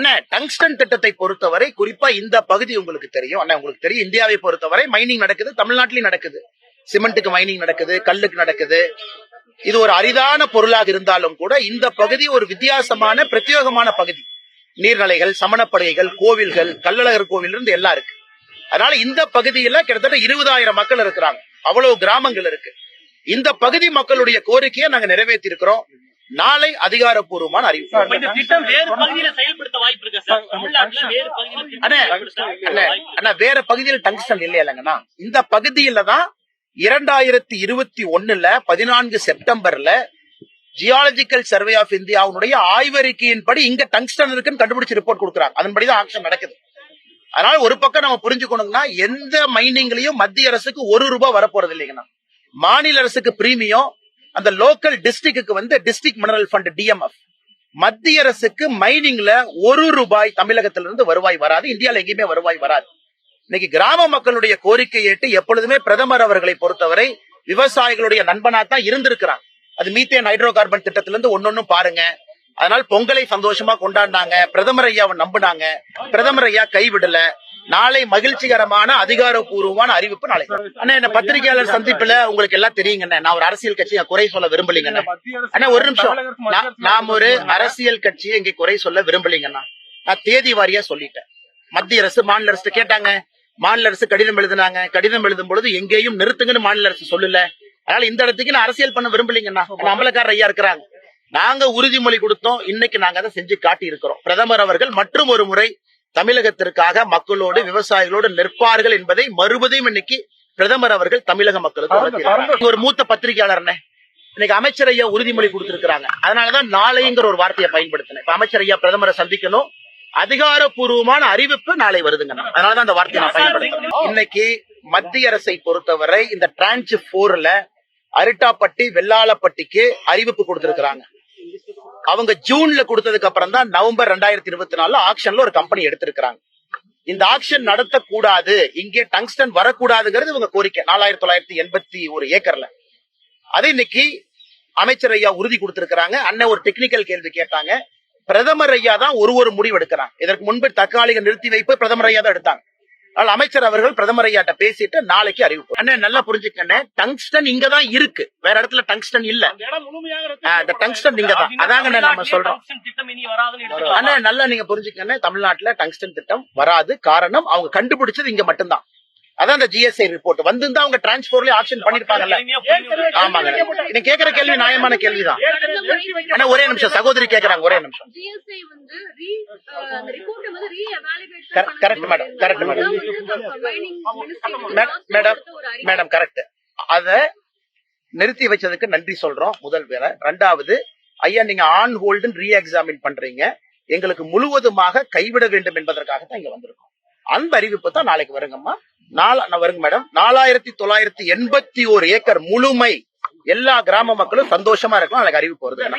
அண்ணா tungsten திட்டத்தை பொறுத்தவரை குறிப்பா இந்த பகுதி உங்களுக்கு தெரியும். அண்ணா உங்களுக்கு தெரியும் இந்தியாவை பொறுத்தவரை மைனிங் நடக்குது தமிழ்நாட்டிலும் நடக்குது. சிமெண்ட்டுக்கு மைனிங் நடக்குது கல்லுக்கு நடக்குது. இது ஒரு அரிதான பொருளாக இருந்தாலும் கூட இந்த பகுதி ஒரு வித்தியாசமான பிரத்யேகமான பகுதி. நீர்நிலைகள் சமணப்படுகைகள் கோவில்கள் கள்ளழகர் கோவில் இருந்து எல்லாம் இருக்கு. அதனால இந்த பகுதியில கிட்டத்தட்ட இருபதாயிரம் மக்கள் இருக்கிறாங்க. அவ்வளவு கிராமங்கள் இருக்கு. இந்த பகுதி மக்களுடைய கோரிக்கையை நாங்க நிறைவேற்றி இருக்கிறோம் நாளை அதிகாரப்பூர்வமான அறிவிப்பு. இந்த திட்டம் வேறு பகுதியில செயல்படுத்த வாய்ப்பு இருக்கு சார்? தமிழ்நாட்டுல வேறு பகுதியில திட்டம் அண்ணே, வேற பகுதியில் டங்ஸ்டன் இல்லை இல்லைங்கண்ணா இந்த பகுதியில தான் இரண்டாயிரத்தி இருபத்தி ஒண்ணுல பதினான்கு செப்டம்பர்ல ஜியாலஜிக்கல் சர்வே ஆஃப் இந்தியாவுடைய ஆய்வறிக்கையின்படி இங்க டங்ஸ்டன் இருக்குன்னு கண்டுபிடிச்சு ரிப்போர்ட் கொடுக்குறாங்க. அதன்படிதான் ஆக்ஷன் நடக்குது. அதனால ஒரு பக்கம் நம்ம புரிஞ்சுக்கணுங்கன்னா எந்த மைனிங்லயும் மத்திய அரசுக்கு ஒரு ரூபாய் வரப்போறது இல்லைங்கண்ணா மாநில அரசுக்கு பிரீமியம் அந்த லோக்கல் டிஸ்ட்ரிக்ட்டுக்கு வந்து டிஸ்ட்ரிக்ட் மினரல் ஃபண்ட் டிஎம்எஃப் மத்திய அரசுக்கு மைனிங்ல ஒரு ரூபாய் தமிழகத்திலிருந்து வருவாய் வராது இந்தியால எங்கேயுமே வருவாய் வராது. இன்னைக்கு கிராம மக்களுடைய கோரிக்கை ஏற்று எப்பொழுதுமே பிரதமர் அவர்களை பொறுத்தவரை விவசாயிகளுடைய நண்பனா தான் இருந்திருக்கிறாங்க அது மீத்தேன் ஹைட்ரோ கார்பன் திட்டத்திலிருந்து ஒன்னொன்னும் பாருங்க. அதனால் பொங்கலை சந்தோஷமா கொண்டாடினாங்க. பிரதமர் ஐயாவை நம்பினாங்க. பிரதமர் ஐயா கைவிடல. நாளை மகிழ்ச்சிகரமான அதிகாரப்பூர்வமான அறிவிப்பு நாளை. அண்ணா என்ன பத்திரிகையாளர் சந்திப்புல உங்களுக்கு எல்லாம் தெரியுங்கண்ணே நான் ஒரு அரசியல் கட்சியை குறை சொல்ல விரும்பலீங்கண்ணே அண்ணா. ஒரு நிமிஷம். நாம் ஒரு அரசியல் கட்சியை இங்க குறை சொல்ல விரும்பலீங்கண்ணா நான் தேதி வாரியா சொல்லிட்டேன். மத்திய அரசு மாநில அரசு கேட்டாங்க. மாநில அரசு கடிதம் எழுதினாங்க. கடிதம் எழுதும் பொழுது எங்கேயும் நிறுத்துங்கன்னு மாநில அரசு சொல்லல. அதனால இந்த இடத்துக்கு நான் அரசியல் பண்ண விரும்பலீங்கண்ணா அமலக்காரர் ஐயா இருக்கிறாங்க. நாங்க உறுதிமொழி கொடுத்தோம். இன்னைக்கு நாங்க அதை செஞ்சு காட்டி இருக்கிறோம் பிரதமர் அவர்கள் மற்றும் ஒரு முறை தமிழகத்திற்காக மக்களோடு விவசாயிகளோடு நிற்பார்கள் என்பதை மறுபடியும் இன்னைக்கு பிரதமர் அவர்கள் தமிழக மக்களுக்கு. ஒரு மூத்த பத்திரிகையாளர் இன்னைக்கு அமைச்சர் ஐயா உறுதிமொழி கொடுத்திருக்கிறாங்க. அதனாலதான் நாளைங்கிற ஒரு வார்த்தையை பயன்படுத்தினேன். இப்ப அமைச்சர் ஐயா பிரதமரை சந்திக்கணும். அதிகாரப்பூர்வமான அறிவிப்பு நாளை வருதுங்க அதனாலதான் அந்த வார்த்தையை நான் பயன்படுத்தினேன் இன்னைக்கு மத்திய அரசை பொறுத்தவரை இந்த டிரான்ச் போர்ல அரிட்டாப்பட்டி வெள்ளாளப்பட்டிக்கு அறிவிப்பு கொடுத்திருக்கிறாங்க. அவங்க ஜூன்ல கொடுத்ததுக்கு அப்புறம் தான் நவம்பர் ரெண்டாயிரத்தி இருபத்தி நாலுல ஆக்ஷன்ல ஒரு கம்பெனி எடுத்திருக்கிறாங்க. இந்த ஆக்ஷன் நடத்தக்கூடாது இங்கே டங்ஸ்டன் வரக்கூடாதுங்கிறது இவங்க கோரிக்கை. நாலாயிரத்தி தொள்ளாயிரத்தி எண்பத்தி ஒரு ஏக்கர்ல. அதே இன்னைக்கு அமைச்சர் ஐயா உறுதி கொடுத்திருக்கிறாங்க. அண்ணன் ஒரு டெக்னிக்கல் கேள்வி கேட்டாங்க. பிரதமர் ஐயா தான் ஒரு ஒரு முடிவு எடுக்கிறாங்க. இதற்கு முன்பு தற்காலிக நிறுத்தி வைப்பு பிரதமர் ஐயா தான் எடுத்தாங்க. அதனால அமைச்சர் அவர்கள் பிரதமர் ஐயாட்ட பேசிட்டு நாளைக்கு அறிவிப்பு. அண்ணன் நல்லா புரிஞ்சுக்கண்ணே டங்ஸ்டன் இங்க தான் இருக்கு. வேற இடத்துல டங்ஸ்டன் இல்ல. அந்த tungsten நீங்க தான். அதாங்க நம்ம சொல்றோம். tungsten திட்டம் இனி வராதுன்னு எடுத்துக்கலாம். அண்ணா நல்லா நீங்க புரிஞ்சுக்கணும் தமிழ்நாட்டுல டங்ஸ்டன் திட்டம் வராது. காரணம் அவங்க கண்டுபிடிச்சது இங்க மட்டும்தான். அதான் அந்த ஜிஎஸ்ஐ ரிப்போர்ட் வந்திருந்தா அவங்க டிரான்ஸ்போர்ட்லயே ஆப்ஷன் பண்ணிருப்பாங்கல்ல. ஆமாங்க நீங்க கேக்குற கேள்வி நியாயமான கேள்விதான். அண்ணா ஒரே நிமிஷம் சகோதரி கேக்குறாங்க ஒரே நிமிஷம். Last madam, கொடுத்த ஒரு அறிக்கை. மேடம் கரெக்ட் அத நிறுத்தி வச்சதுக்கு நன்றி சொல்றோம் முதல் வேலை ரெண்டாவது ஐயா நீங்க ஆன் ஹோல்டுன்னு ரீ எக்ஸாமின் பண்றீங்க. எங்களுக்கு முழுவதுமாக கைவிட வேண்டும் என்பதற்காக தான் இங்க வந்திருக்கோம். அந்த அறிவிப்பு தான் நாளைக்கு வருங்கம்மா. நாலு வருங்க மேடம் நாலாயிரத்தி தொள்ளாயிரத்தி எண்பத்தி ஒரு ஏக்கர் முழுமை எல்லா கிராம மக்களும் சந்தோஷமா இருக்கலாம். நாளைக்கு அறிவு போறது